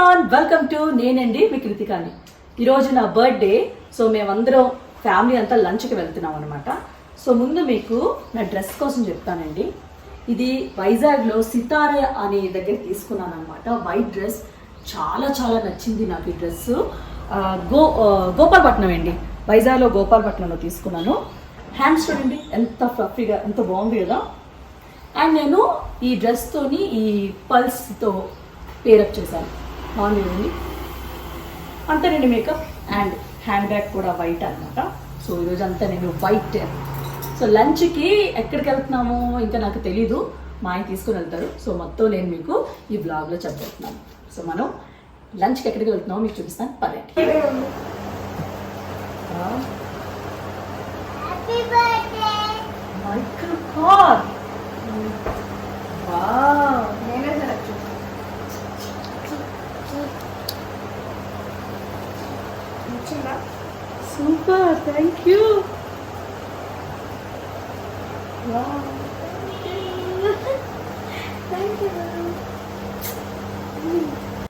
Everyone welcome to నేనండి మీ కృతికాని. ఈరోజు నా బర్త్డే సో మేమందరం ఫ్యామిలీ అంతా లంచ్కి వెళ్తున్నాం అనమాట సో ముందు మీకు నా డ్రెస్ కోసం చెప్తానండి. ఇది వైజాగ్లో సితార అనే దగ్గర తీసుకున్నాను అనమాట వైట్ డ్రెస్ చాలా చాలా నచ్చింది నాకు ఈ డ్రెస్ గో గోపాలపట్నం అండి. వైజాగ్లో గోపాలపట్నంలో తీసుకున్నాను. హ్యాండ్స్ చూడండి ఎంత ఫ్లఫీగా ఎంత బాగుంది కదా. అండ్ నేను ఈ డ్రెస్తోని ఈ పల్స్తో పేరప్ చేశాను. బాగుంది కదండి అంతేనండి మేకప్ అండ్ హ్యాండ్ బ్యాగ్ కూడా వైట్ అనమాట సో ఈరోజు అంతా నేను వైట్ సో లంచ్కి ఎక్కడికి వెళ్తున్నామో? ఇంకా నాకు తెలీదు. మా ఆయన తీసుకుని వెళ్తారు. సో మొత్తం నేను మీకు ఈ బ్లాగ్లో చెప్పబోతున్నాను. సో మనం లంచ్కి ఎక్కడికి వెళ్తున్నామో మీకు చూపిస్తాను. పదండి. super thank you wow thank you, thank you.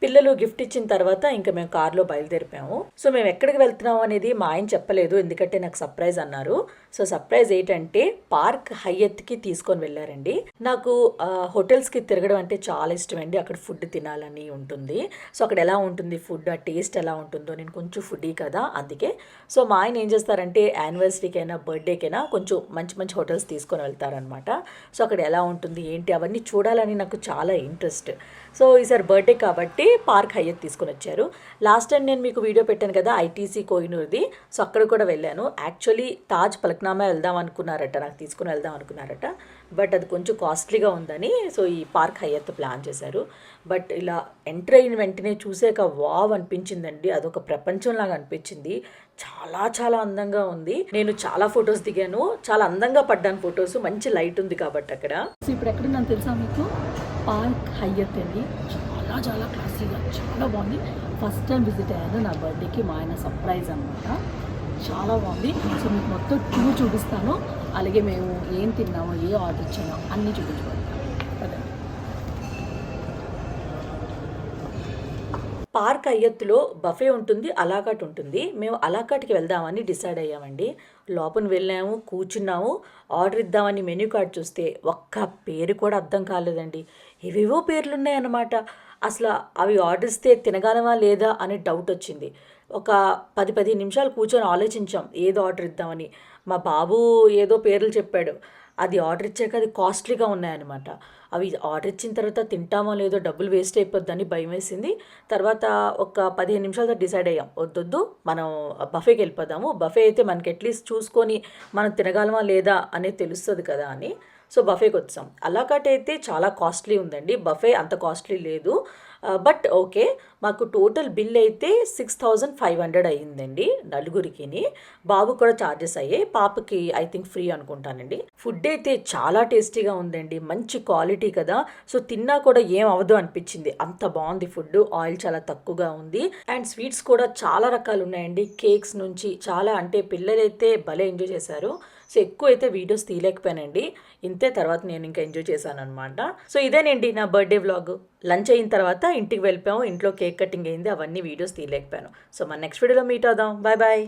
పిల్లలు గిఫ్ట్ ఇచ్చిన తర్వాత ఇంకా మేము కార్లో బయలుదేరిపాము సో మేము ఎక్కడికి వెళ్తున్నాం అనేది మా ఆయన చెప్పలేదు. ఎందుకంటే నాకు సర్ప్రైజ్ అన్నారు. సో సర్ప్రైజ్ ఏంటంటే పార్క్ హయ్యత్కి తీసుకొని వెళ్ళారండి. నాకు హోటల్స్కి తిరగడం అంటే చాలా ఇష్టం అండి అక్కడ ఫుడ్ తినాలని ఉంటుంది. సో అక్కడ ఎలా ఉంటుంది ఫుడ్ ఆ టేస్ట్ ఎలా ఉంటుందో నేను కొంచెం ఫుడీ కదా అందుకే. సో మా ఆయన ఏం చేస్తారంటే యానివర్సరీకైనా బర్త్డేకైనా కొంచెం మంచి మంచి హోటల్స్ తీసుకొని వెళ్తారనమాట. సో అక్కడ ఎలా ఉంటుంది ఏంటి అవన్నీ చూడాలని నాకు చాలా ఇంట్రెస్ట్. సో ఈసారి బర్త్డే కాబట్టి పార్క్ హయ్యత్ తీసుకొని వచ్చారు. లాస్ట్ టైం నేను మీకు వీడియో పెట్టాను కదా ఐటీసీ కోహినూర్ది సో అక్కడ కూడా వెళ్ళాను. యాక్చువల్లీ తాజ్ పలక్నామా వెళ్దాం అనుకున్నారట నాకు తీసుకుని వెళ్దాం అనుకున్నారట. బట్ అది కొంచెం కాస్ట్లీగా ఉందని సో ఈ పార్క్ హయ్యత్ ప్లాన్ చేశారు. బట్ ఇలా ఎంటర్ అయిన వెంటనే చూసాక వావ్ అనిపించిందండి. అదొక ప్రపంచంలాగా అనిపించింది. చాలా చాలా అందంగా ఉంది. నేను చాలా ఫొటోస్ దిగాను. చాలా అందంగా పడ్డాను ఫొటోస్. మంచి లైట్ ఉంది కాబట్టి అక్కడ. సో ఇప్పుడు ఎక్కడున్నాను తెలుసా మీకు? పార్క్ హయ్యత్ అండి. చాలా చాలా క్లాసీగా చాలా బాగుంది. ఫస్ట్ టైం విజిట్ అయ్యాను నా బర్త్డేకి మా ఆయన సర్ప్రైజ్ అనమాట చాలా బాగుంది. సో మీకు మొత్తం టూ చూపిస్తాను. అలాగే మేము ఏం తిన్నామో ఏ ఆర్డర్ ఇచ్చామో అన్నీ చూపించుకుంటాను. అదే పార్క్ అయ్యత్తులో బఫే ఉంటుంది అలాకాట్ ఉంటుంది. మేము అలాకాట్కి వెళ్దామని డిసైడ్ అయ్యామండి. లోపల వెళ్ళాము కూర్చున్నాము. ఆర్డర్ ఇద్దామని మెనూ కార్డ్ చూస్తే ఒక్క పేరు కూడా అర్థం కాలేదండి. ఏవేవో పేర్లు ఉన్నాయన్నమాట అసలు అవి ఆర్డర్ ఇస్తే తినగలమా లేదా అనే డౌట్ వచ్చింది. ఒక పది పది నిమిషాలు కూర్చొని ఆలోచించాం ఏదో ఆర్డర్ ఇద్దామని. మా బాబు ఏదో పేర్లు చెప్పాడు. అది ఆర్డర్ ఇచ్చాక అది కాస్ట్లీగా ఉన్నాయన్నమాట. అవి ఆర్డర్ ఇచ్చిన తర్వాత తింటామో లేదో డబ్బులు వేస్ట్ అయిపోద్దని భయం వేసింది. తర్వాత ఒక పదిహేను నిమిషాలతో డిసైడ్ అయ్యాం. వద్దొద్దు మనం బఫేకి వెళ్ళిపోదాము. బఫే అయితే మనకి అట్లీస్ట్ చూసుకొని మనం తినగలమా లేదా అనేది తెలుస్తుంది కదా అని. సో బఫేకి వచ్చాం అలాకాట్ అయితే చాలా కాస్ట్లీ ఉందండి. బఫే అంత కాస్ట్లీ లేదు. బట్ ఓకే మాకు టోటల్ బిల్ అయితే సిక్స్ థౌజండ్ ఫైవ్ హండ్రెడ్ అయ్యిందండి నలుగురికి బాబు కూడా ఛార్జెస్ అయ్యాయి. పాపకి ఐ థింక్ ఫ్రీ అనుకుంటానండి. ఫుడ్ అయితే చాలా టేస్టీగా ఉందండి. మంచి క్వాలిటీ కదా. సో తిన్నా కూడా ఏం అవ్వదు అనిపించింది. అంత బాగుంది ఫుడ్. ఆయిల్ చాలా తక్కువగా ఉంది. అండ్ స్వీట్స్ కూడా చాలా రకాలు ఉన్నాయండి కేక్స్ నుంచి చాలా అంటే పిల్లలైతే భలే ఎంజాయ్ చేశారు. సో ఎక్కువ అయితే వీడియోస్ తీయలేకపోయానండి. ఇంతే తర్వాత నేను ఇంకా ఎంజాయ్ చేశాను అనమాట సో ఇదేనండి నా బర్త్డే వ్లాగ్ లంచ్ అయిన తర్వాత ఇంటికి వెళ్ళిపోయాము. ఇంట్లో కేక్ కటింగ్ అయింది. అవన్నీ వీడియోస్ తీయలేకపోయాను. సో మన నెక్స్ట్ వీడియోలో మీట్ అవుదాం. Bye bye